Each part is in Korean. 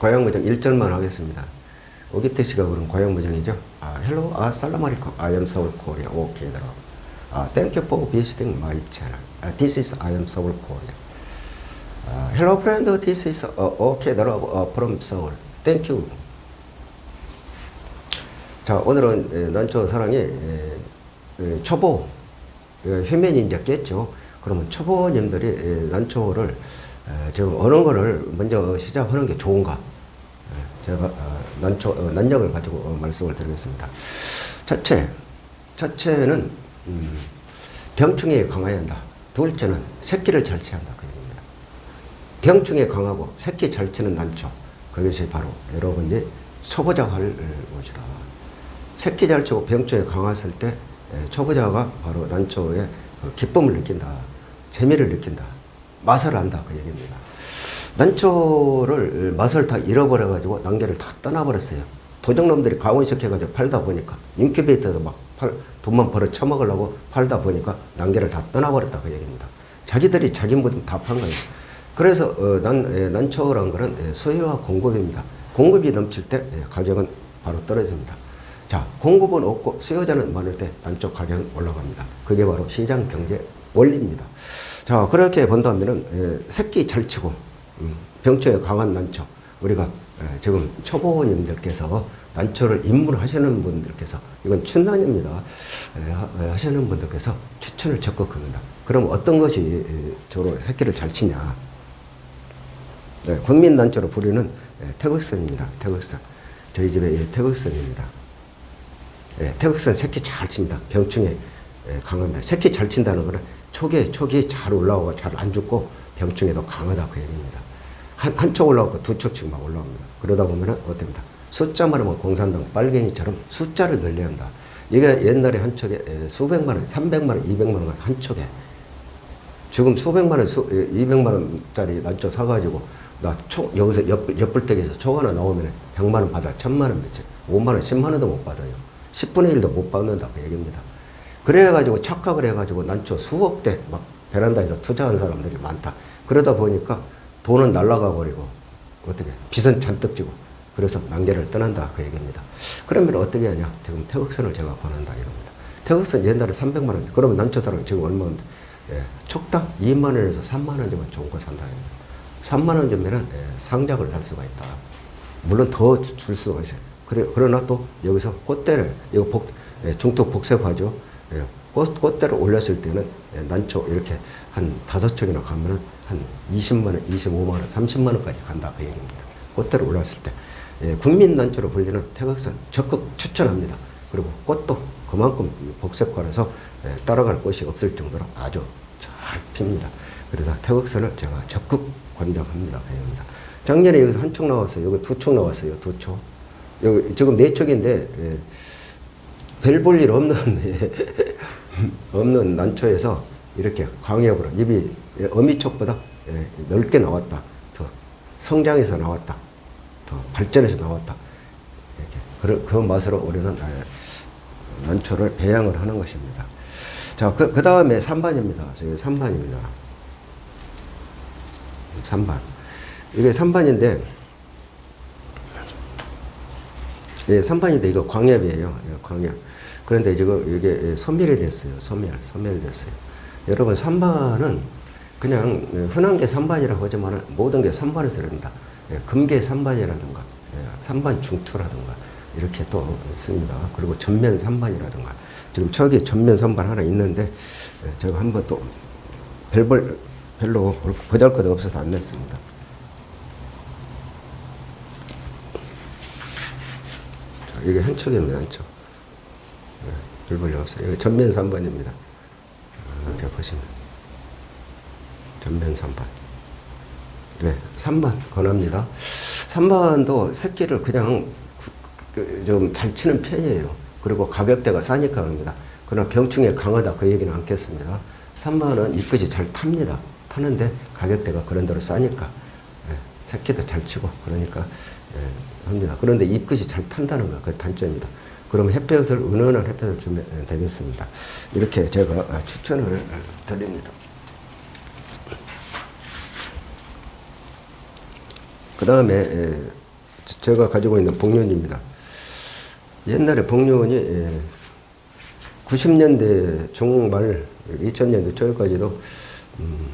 고향무정 1절만 하겠습니다. 오기태 씨가 부른 고향무정이죠. 아, hello, 아, 살라마리코, I am Seoul Korea. 오케이, 들어. 아, thank you for visiting my channel. 아, this is I am Seoul Korea. 아, hello, friend, this is 어, okay, 들어. 어, from Seoul. Thank you. 자, 오늘은 에, 난초 에, 초보 깼죠. 그러면 초보님들이 에, 난초를 에, 지금 어느 거를 먼저 시작하는 게 좋은가? 난초 어, 난력을 가지고 어, 말씀을 드리겠습니다. 첫째, 첫째는 음, 병충해에 강해야 한다. 둘째는 새끼를 잘 치한다. 그 얘기입니다. 병충해 강하고 새끼 잘 치는 난초. 그것이 바로 여러분이 초보자가 할 것이다. 새끼 잘 치고 병충해 강했을 때 에, 초보자가 바로 난초의 그 기쁨을 느낀다. 재미를 느낀다. 맛을 안다. 그 얘기입니다. 난초를 맛을 다 잃어버려가지고 난개를 다 떠나버렸어요. 도적놈들이 강원시켜가지고 팔다 보니까 인큐베이터에서 막 팔, 돈만 벌어 처먹으려고 팔다 보니까 난개를 다 떠나버렸다. 그 얘기입니다. 자기들이 자기 무덤 다판 거예요. 그래서 어, 난, 에, 난초라는 것은 에, 수요와 공급입니다. 공급이 넘칠 때 에, 가격은 바로 떨어집니다. 자, 공급은 없고 수요자는 많을 때 난초 가격은 올라갑니다. 그게 바로 시장 경제 원리입니다. 자, 그렇게 본다면은 에, 새끼 잘 치고 음, 병초에 강한 난초 우리가 에, 지금 초보님들께서 난초를 입문하시는 분들께서 이건 춘난입니다. 하시는 분들께서 추천을 적극 합니다. 그럼 어떤 것이 에, 저로 새끼를 잘 치냐? 네, 국민 난초로 부르는 예, 태극선입니다. 태극선. 저희 집에 예, 태극선입니다. 예, 태극선 새끼 잘 칩니다. 병충해 예, 강합니다. 새끼 잘 친다는 거는 초기에 초기에 잘 올라오고 잘 안 죽고 병충해도 강하다 그 얘기입니다. 한 한쪽 올라오고 두 쪽씩 막 올라옵니다. 그러다 보면은 어떻습니까? 숫자만 하면 공산당 빨갱이처럼 숫자를 늘려야 한다. 이게 옛날에 한 척에 예, 수백만 원, 삼백만 원, 이백만 원 한 척에 지금 수백만 원, 수, 200만 원짜리 난초 사가지고 나 초, 여기서 옆, 옆불떼기에서 초 하나 나오면 100만 원 받아, 1000만 원 받지. 5만 원, 10만 원도 못 받아요. 10분의 1도 못 받는다 그 얘기입니다. 그래가지고 착각을 해가지고 난초 수억 대 막 베란다에서 투자한 사람들이 많다. 그러다 보니까 돈은 날라가 버리고 어떻게 빚은 잔뜩 지고 그래서 난개를 떠난다 그 얘기입니다. 그러면 어떻게 하냐? 지금 태극선을 제가 권한다 이겁니다. 태극선 옛날에 300만 원, 그러면 난초 사람 지금 얼마인데? 예, 촉당 2만 원에서 3만 원 주면 좋은 거 산다. 3만 원 주면은 예, 상작을 살 수가 있다. 물론 더 줄 수가 있어요. 그래, 그러나 또 여기서 꽃대를, 이거 복, 예, 중턱 복세화죠. 예, 꽃, 꽃대를 올렸을 때는 예, 난초 이렇게 한 다섯 척이나 가면은 한 20만 원, 25만 원, 30만 원까지 간다. 그 얘기입니다. 꽃대를 올렸을 때. 예, 국민 난초로 불리는 태극선 적극 추천합니다. 그리고 꽃도 그만큼 복색화라서 예, 따라갈 곳이 없을 정도로 아주 잘 핍니다. 그래서 태극선을 제가 적극 권장합니다. 그 얘기입니다. 작년에 여기서 한 촉 나왔어요. 여기 두 촉 나왔어요. 두 촉. 여기 지금 네 촉인데 예, 별볼일 없는 예, 없는 난초에서 이렇게 광역으로 입이 예, 어미촉보다 예, 넓게 나왔다. 더 성장해서 나왔다. 더 발전해서 나왔다. 이렇게 그, 그 맛으로 우리는 예, 난초를 배양을 하는 것입니다. 자, 그, 그 다음에 3반입니다. 저기 3반입니다. 3반. 이게 3반인데, 예, 3반인데 이거 광엽이에요. 예, 광엽. 그런데 지금 이게 소멸이 됐어요. 소멸, 소멸됐어요. 여러분, 3반은 그냥 흔한 게 3반이라고 하지만 모든 게 3반에서 이릅니다. 예, 금계 3반이라든가, 예, 3반 중투라든가, 이렇게 또 있습니다. 그리고 전면 3반이라든가. 지금 저기 전면 3반 하나 있는데, 예, 제가 한번 또 별볼, 별로 보잘 것 없어서 안 냈습니다. 자, 이게 한 척입니다, 한 척. 네, 별 볼일 없어요. 전면 3번입니다. 이렇게 보시면. 전면 3번. 네, 3번 권합니다. 3번도 새끼를 그냥 그, 좀잘 치는 편이에요. 그리고 가격대가 싸니까 합니다. 그러나 병충해 강하다 그 얘기는 않겠습니다. 3번은 이끝이 잘 탑니다. 타는데 가격대가 그런 대로 싸니까 예, 새끼도 잘 치고 그러니까 예, 합니다. 그런데 잎끝이 잘 탄다는 거, 그 단점입니다. 그럼 햇볕을 은은한 햇볕을 주면 예, 되겠습니다. 이렇게 제가 아, 추천을 드립니다. 그 다음에 제가 가지고 있는 복륜입니다. 옛날에 복륜이 예, 90년대 중말 2000년대 초까지도 음,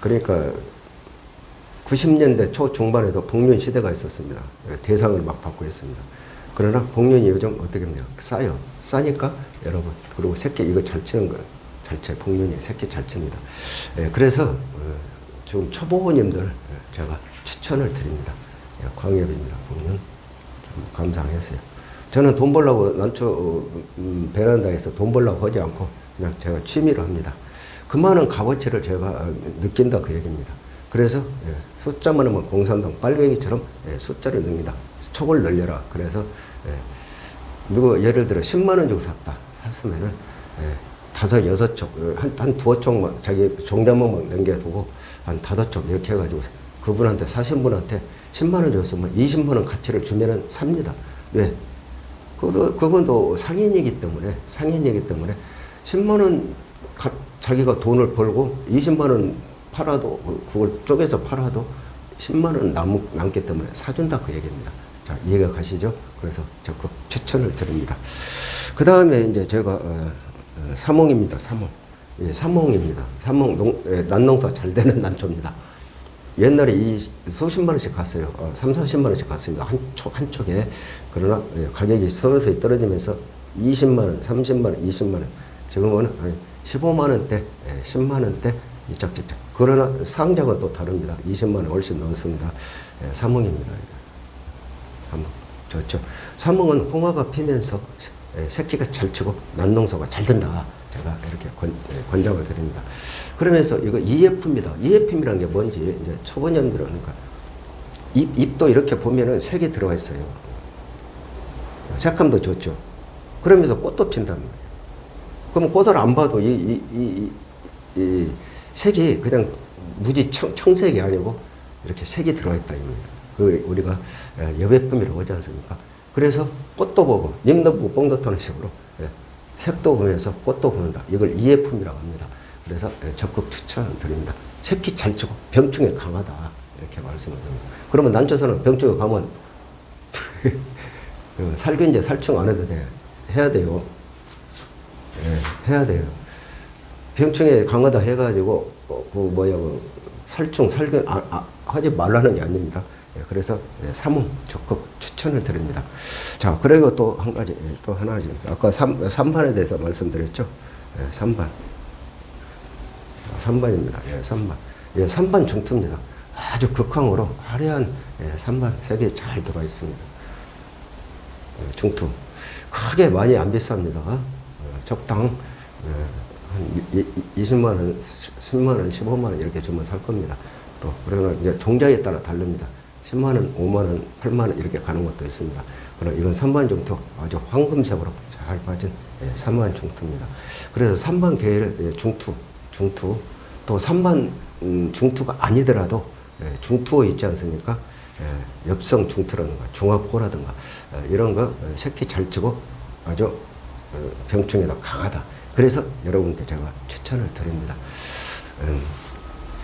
그러니까 90년대 초 중반에도 복륜 시대가 있었습니다. 예, 대상을 막 받고 있습니다. 그러나 복륜이 요즘 어떻게 합니까? 싸요. 싸니까 여러분 그리고 새끼 이거 잘 치는 거예요. 잘 쳐. 복륜이 새끼 잘 칩니다. 예, 그래서 어, 지금 초보님들 예, 제가 추천을 드립니다. 예, 광엽입니다. 복륜 좀 감상하세요. 저는 돈 벌려고 난초 어, 음, 베란다에서 돈 벌려고 하지 않고 그냥 제가 취미로 합니다. 그 많은 값어치를 제가 어, 느낀다 그 얘기입니다. 그래서 예, 숫자만 하면 공산당 빨갱이처럼 예, 숫자를 넣습니다. 촉을 늘려라. 그래서 예, 누구 예를 들어 10만 원 주고 샀다. 샀으면은 예, 다섯 여섯 촉, 어, 한, 한 두어 촉만 자기 종자목만 남겨두고 한 다섯 촉 이렇게 해가지고 그분한테 사신 분한테 10만 원 줬으면 20만 원 가치를 주면은 삽니다. 왜? 그, 그분도 상인이기 때문에, 상인이기 때문에 10만 원 가- 자기가 돈을 벌고 20만 원 팔아도, 그- 그걸 쪼개서 팔아도 10만 원 남, 남기 때문에 사준다 그 얘기입니다. 자, 이해가 가시죠? 그래서 적극 추천을 드립니다. 그 다음에 이제 제가, 어, 어, 삼홍입니다. 삼홍. 예, 삼홍입니다. 삼홍, 농, 예, 난농사 잘 되는 난초입니다. 옛날에 이 수십만 원씩 갔어요. 어, 3, 40만 원씩 갔습니다. 한 촉, 한 촉에. 그러나 예, 가격이 서서히 떨어지면서 20만 원, 30만 원, 20만 원. 지금은 한 15만 원대, 예, 10만 원대 이짝저짝. 그러나 상장은 또 다릅니다. 20만 원 훨씬 넘습니다. 예, 삼흥입니다. 삼흥. 좋죠. 삼흥은 홍화가 피면서 새- 예, 새끼가 잘 치고 난농사가 잘 된다. 제가 이렇게 권, 예, 권장을 드립니다. 그러면서 이거 EF입니다. EF이라는 게 뭔지 이제 초보년들은 그러니까 잎, 잎도 이렇게 보면은 색이 들어가 있어요. 색감도 좋죠. 그러면서 꽃도 핀다는 거예요. 그럼 꽃을 안 봐도 이, 이, 이, 이, 이 색이 그냥 무지 청, 청색이 아니고 이렇게 색이 들어가 있다 이겁니다. 그 우리가 예, 여배품이라고 하지 않습니까? 그래서 꽃도 보고 님도 보고 뽕도 터는 식으로 예, 색도 보면서 꽃도 보는다. 이걸 이해품이라고 합니다. 그래서 예, 적극 추천드립니다. 새끼 잘 치고 병충해 강하다 이렇게 말씀을 드립니다. 그러면 난초서는 병충해 가면 그 살균제 살충 안 해도 돼. 해야 돼요. 예, 해야 돼요. 병충해 강하다 해가지고 어, 그 뭐야 그 살충 살균 아, 아, 하지 말라는 게 아닙니다. 예, 그래서 예, 삼홍 적극 추천을 드립니다. 자 그리고 또 한 가지 예, 또 하나 지 아까 삼, 삼반에 대해서 말씀드렸죠. 예, 삼반. 삼반입니다 예, 삼반 예, 삼반 중투입니다. 아주 극황으로 화려한 예, 삼반 색이 잘 들어가 있습니다. 예, 중투. 크게 많이 안 비쌉니다. 어, 적당 예, 한 이- 이- 20만 원, 10만 원, 15만 원 이렇게 주면 살 겁니다. 또 그러나 이제 종자에 따라 다릅니다. 10만 원, 5만 원, 8만 원 이렇게 가는 것도 있습니다. 그러나 이건 3반 중투 아주 황금색으로 잘 빠진 예, 3반 중투입니다. 그래서 3반 계열 예, 중투, 중투 또 3반 음, 중투가 아니더라도 예, 중투어 있지 않습니까? 예, 엽성 중투라든가 중화포라든가 예, 이런 거 예, 새끼 잘 치고 아주 어, 병충해도 강하다. 그래서 여러분께 제가 추천을 드립니다. 음,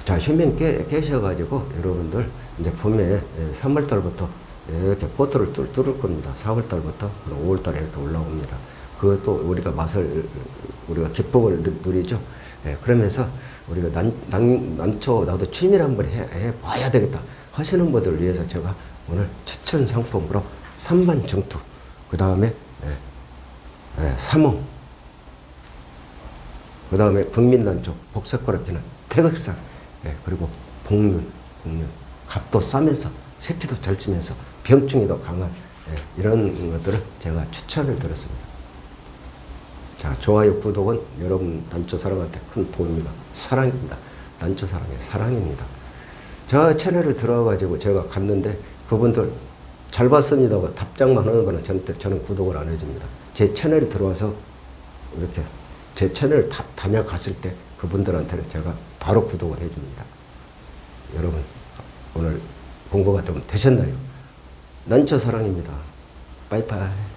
자, 휴면 깨, 깨셔가지고 여러분들 이제 봄에 3월달부터 이렇게 포트를 뚫, 뚫을 겁니다. 4월달부터 5월달에 이렇게 올라옵니다. 그것도 우리가 맛을, 우리가 기쁨을 누- 누리죠. 예, 그러면서 우리가 난, 난, 난초 나도 취미를 한번 해, 해 봐야 되겠다 하시는 분들을 위해서 제가 오늘 추천 상품으로 3반 정투, 그 다음에 예, 예, 삼홍, 그 다음에 국민난초, 복색과를 피는 태극산, 예, 그리고 복륜, 복륜. 값도 싸면서, 새끼도 잘 치면서, 병충해도 강한, 예, 이런 것들을 제가 추천을 드렸습니다. 자, 좋아요, 구독은 여러분 난초 사랑한테 큰 도움입니다. 사랑입니다. 난초 사랑의 사랑입니다. 저 채널을 들어가지고 제가 갔는데 그분들 잘 봤습니다. 고 답장만 하는 거는 저한테 저는 구독을 안 해줍니다. 제 채널에 들어와서 이렇게 제 채널 다, 다녀갔을 때 그분들한테는 제가 바로 구독을 해줍니다. 여러분 오늘 공부가 좀 되셨나요? 난처 사랑입니다. 빠이빠이.